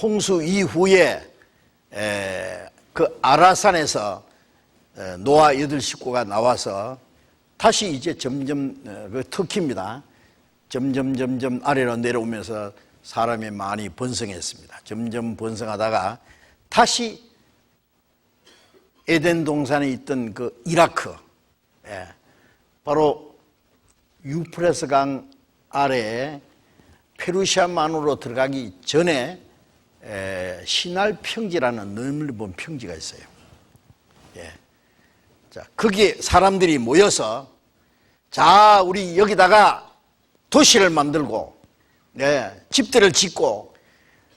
홍수 이후에 에, 그 아라산에서 에, 노아 여덟 식구가 나와서 다시 이제 점점 어, 그 터키입니다. 점점 점점 아래로 내려오면서 사람이 많이 번성했습니다. 점점 번성하다가 다시 에덴 동산에 있던 그 이라크, 예, 바로 유프레스 강 아래에 페르시아만으로 들어가기 전에 에, 신할 평지라는 넓은 평지가 있어요. 예. 자, 거기에 사람들이 모여서 자, 우리 여기다가 도시를 만들고 예, 집들을 짓고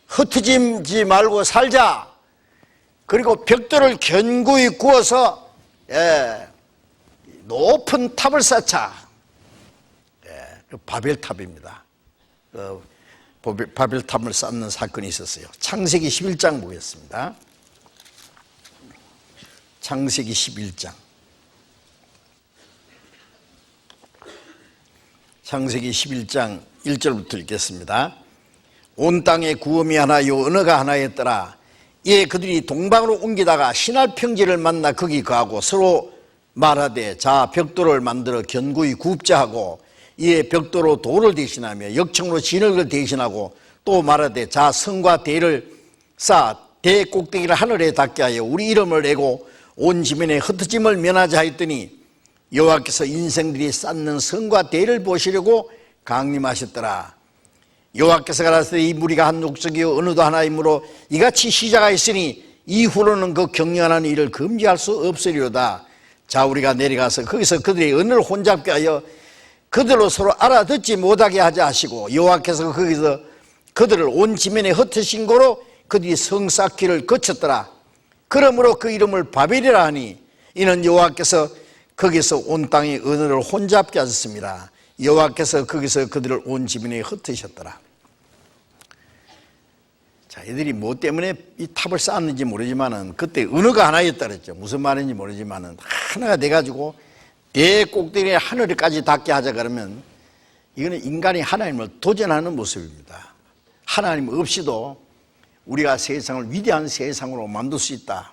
흩어지지 말고 살자. 그리고 벽돌을 견고히 구워서 예, 높은 탑을 쌓자. 예, 그 바벨탑입니다. 그 바벨- 바벨탑을 쌓는 사건이 있었어요. 창세기 11장 보겠습니다. 창세기 11장. 창세기 11장 1절부터 읽겠습니다. 온 땅에 구음이 하나요 언어가 하나였더라. 이에 그들이 동방으로 옮기다가 신할 평지를 만나 거기 거하고 서로 말하되 자 벽돌을 만들어 견고히 굽자 하고 이에 벽돌로 돌을 대신하며 역청으로 진흙을 대신하고 또 말하되 자 성과 대를 쌓아 대 꼭대기를 하늘에 닿게 하여 우리 이름을 내고 온 지면에 흩어짐을 면하자 했더니 여호와께서 인생들이 쌓는 성과 대를 보시려고 강림하셨더라. 여호와께서 가라사대 이 무리가 한 족속이요 어느도 하나이므로 이같이 시작하였으니 이후로는 그 경영하는 일을 금지할 수 없으리로다. 자 우리가 내려가서 거기서 그들의 은을 혼잡게 하여 그들로 서로 알아듣지 못하게 하자 하시고 여호와께서 거기서 그들을 온 지면에 흩으신 거로 그들이 성 쌓기를 거쳤더라. 그러므로 그 이름을 바벨이라 하니 이는 여호와께서 거기서 온 땅의 은을 혼잡게 하셨습니다. 여호와께서 거기서 그들을 온 지면에 흩으셨더라. 자, 이들이 뭐 때문에 이 탑을 쌓았는지 모르지만은 그때 은어가 하나였다 그랬죠. 무슨 말인지 모르지만은 하나가 돼 가지고 대 꼭대기에 하늘까지 닿게 하자 그러면 이거는 인간이 하나님을 도전하는 모습입니다. 하나님 없이도 우리가 세상을 위대한 세상으로 만들 수 있다.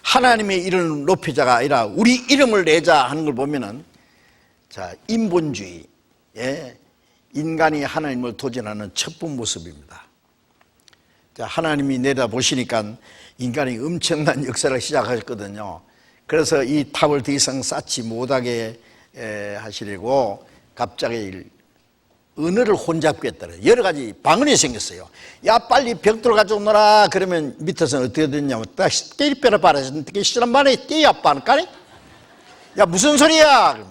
하나님의 이름을 높이자가 아니라 우리 이름을 내자 하는 걸 보면은 자, 인본주의, 예, 인간이 하나님을 도전하는 첫번 모습입니다. 자, 하나님이 내다 보시니까 인간이 엄청난 역사를 시작하셨거든요. 그래서 이 탑을 더 이상 쌓지 못하게 에, 하시려고 갑자기 은어를 혼잡게 했더라. 여러 가지 방언이 생겼어요. 야, 빨리 벽돌 놀아. 그러면 밑에서는 어떻게 됐냐면, 때리 빼라 봐라. 어떻게 시란 말에 떼야 빠르까니? 야, 무슨 소리야?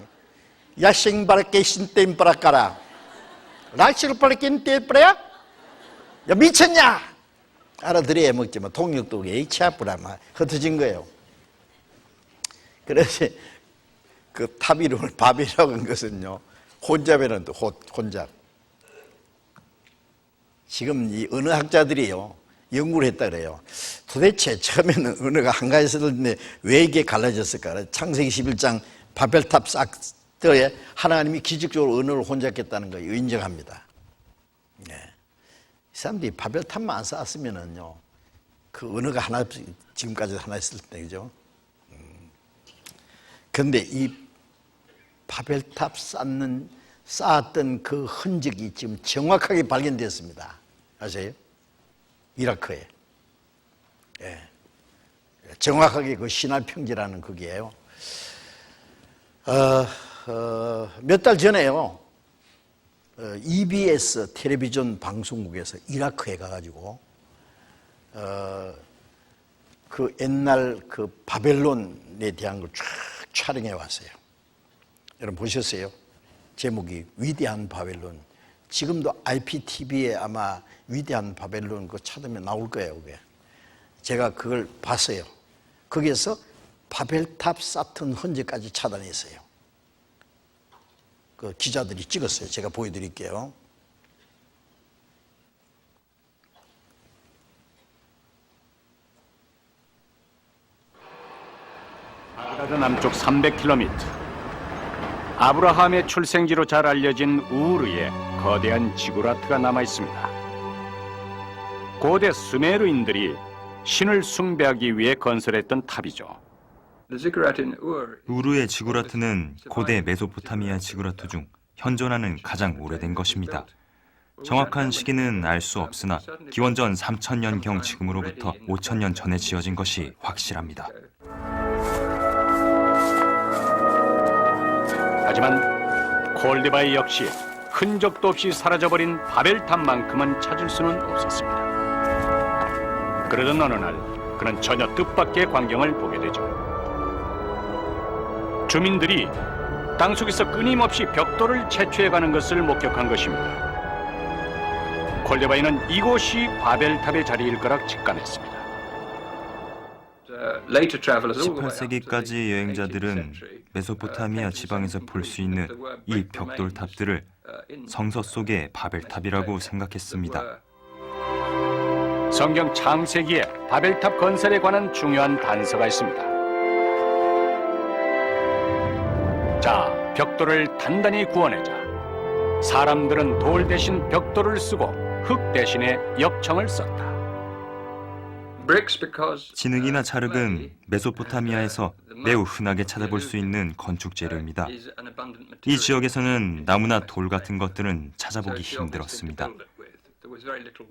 야, 생바라께 신땜 빠라까라. 락시를 빠라께 떼 빠라야? 야, 미쳤냐? 알아들어야 먹지만 통역도 H 아프라마 흩어진 거예요. 그래서 그 탑 이름을 바벨이라고 한 것은요, 혼잡이라는 뜻, 혼- 혼잡. 지금 이 언어 학자들이요, 연구를 했다 그래요. 도대체 처음에는 언어가 한 가지 썼는데 왜 이게 갈라졌을까? 창세기 11장 바벨탑 싹터에 하나님이 기적적으로 언어를 혼잡했다는 걸 인정합니다. 네. 이 사람들이 바벨탑만 안 쌓았으면은요, 그 언어가 하나, 지금까지 하나 있을 때, 그죠? 음. 근데 이 바벨탑 쌓는, 쌓았던 그 흔적이 지금 정확하게 발견됐습니다. 아세요? 이라크에. 예. 정확하게 그 신할 평지라는 그게요. 어, 어, 몇달 전에요. 어, EBS 텔레비전 방송국에서 이라크에 가가지고 어, 그 옛날 그 바벨론에 대한 걸쫙 촬영해 왔어요. 여러분 보셨어요? 제목이 위대한 바벨론. 지금도 IPTV에 아마 위대한 바벨론 그 찾으면 나올 거예요, 그게. 제가 그걸 봤어요. 거기에서 바벨탑 쌓던 흔적까지 찾아냈어요. 그 기자들이 찍었어요. 제가 보여드릴게요. 바그다드 남쪽 300km. 아브라함의 출생지로 잘 알려진 우르에 거대한 지구라트가 남아 있습니다. 고대 수메르인들이 신을 숭배하기 위해 건설했던 탑이죠. 우르의 지구라트는 고대 메소포타미아 지구라트 중 현존하는 가장 오래된 것입니다. 정확한 시기는 알 수 없으나 기원전 3000년경 지금으로부터 5000년 전에 지어진 것이 확실합니다. 하지만 콜데바이 역시 흔적도 없이 사라져버린 바벨탑만큼은 찾을 수는 없었습니다. 그러던 어느 날 그는 전혀 뜻밖의 광경을 보게 되죠. 주민들이 땅속에서 끊임없이 벽돌을 채취해가는 것을 목격한 것입니다. 콜데바이는 이곳이 바벨탑의 자리일 거라 직감했습니다. 18세기까지 the 여행자들은 18th century, 메소포타미아 uh, 지방에서 볼 수 있는 이 벽돌 탑들을 성서 속의 바벨탑이라고 생각했습니다. 성경 창세기에 바벨탑 건설에 관한 중요한 단서가 있습니다. 자, 벽돌을 단단히 구워내자. 사람들은 돌 대신 벽돌을 쓰고 흙 대신에 역청을 썼다. Bricks because 진흙이나 자륵은 메소포타미아에서 매우 흔하게 찾아볼 수 있는 건축 재료입니다. 이 지역에서는 나무나 돌 같은 것들은 찾아보기 힘들었습니다.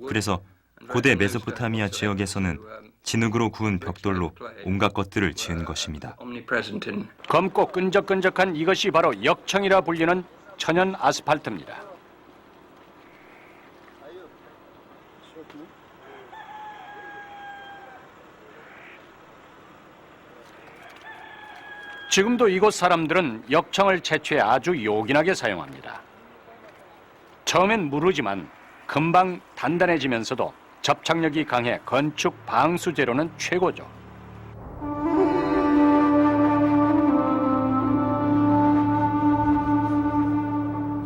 그래서 고대 메소포타미아 지역에서는 진흙으로 구운 벽돌로 온갖 것들을 지은 것입니다. 검고 끈적끈적한 이것이 바로 역청이라 불리는 천연 아스팔트입니다. 지금도 이곳 사람들은 역청을 채취해 아주 요긴하게 사용합니다. 처음엔 무르지만 금방 단단해지면서도 접착력이 강해 건축 방수 재료는 최고죠.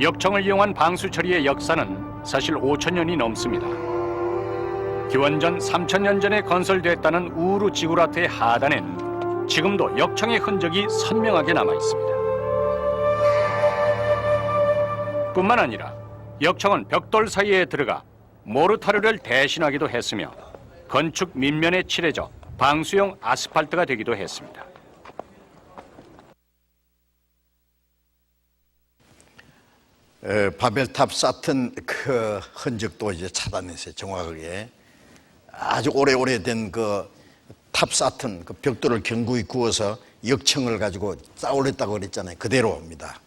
역청을 이용한 방수 처리의 역사는 사실 5천 년이 넘습니다. 기원전 3천 년 전에 건설됐다는 우루 지구라트의 하단엔 지금도 역청의 흔적이 선명하게 남아 있습니다. 뿐만 아니라 역청은 벽돌 사이에 들어가 모르타르를 대신하기도 했으며 건축 밑면에 칠해져 방수용 아스팔트가 되기도 했습니다. 에, 바벨탑 쌓던 그 흔적도 이제 찾아냈어요. 정확하게 아주 오래오래 된 그 탑 쌓던 그 벽돌을 견고히 구워서 역청을 가지고 쌓아올렸다고 그랬잖아요. 그대로입니다.